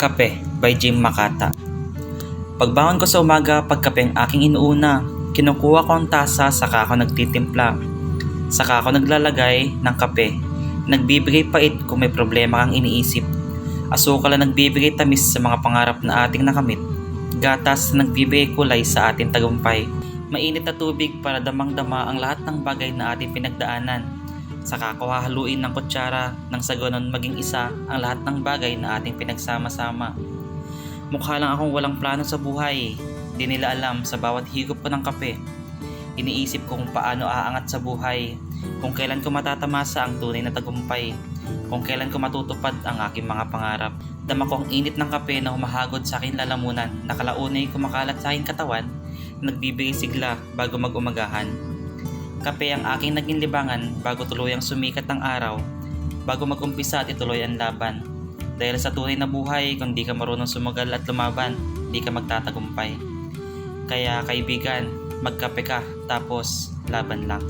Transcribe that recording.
Kape by Jim Makata Pagbangon ko sa umaga, pagkape ang aking inuuna, kinukuha ko ang tasa saka ako nagtitimpla. Saka ako naglalagay ng kape. Nagbibigay pait kung may problema kang iniisip. Asukal na nagbibigay tamis sa mga pangarap na ating nakamit. Gatas na nagbibigay kulay sa ating tagumpay. Mainit na tubig para damang-dama ang lahat ng bagay na ating pinagdaanan. Saka ako hahaluin ng kutsara nang sa ganon maging isa ang lahat ng bagay na ating pinagsama-sama. Mukha lang akong walang plano sa buhay. Di nila alam sa bawat higop ko ng kape. Iniisip ko kung paano aangat sa buhay, kung kailan ko matatamasa ang tunay na tagumpay, kung kailan ko matutupad ang aking mga pangarap. Dama ko ang init ng kape na humahagod sa aking lalamunan, nakalaunay kumakalat sa aking katawan, nagbibigay sigla bago mag-umagahan. Kape ang aking naging libangan bago tuluyang sumikat ang araw, bago mag-umpisa at ituloy ang laban. Dahil sa tunay na buhay, kung di ka marunong sumagal at lumaban, di ka magtatagumpay. Kaya kaibigan, magkape ka, tapos laban lang.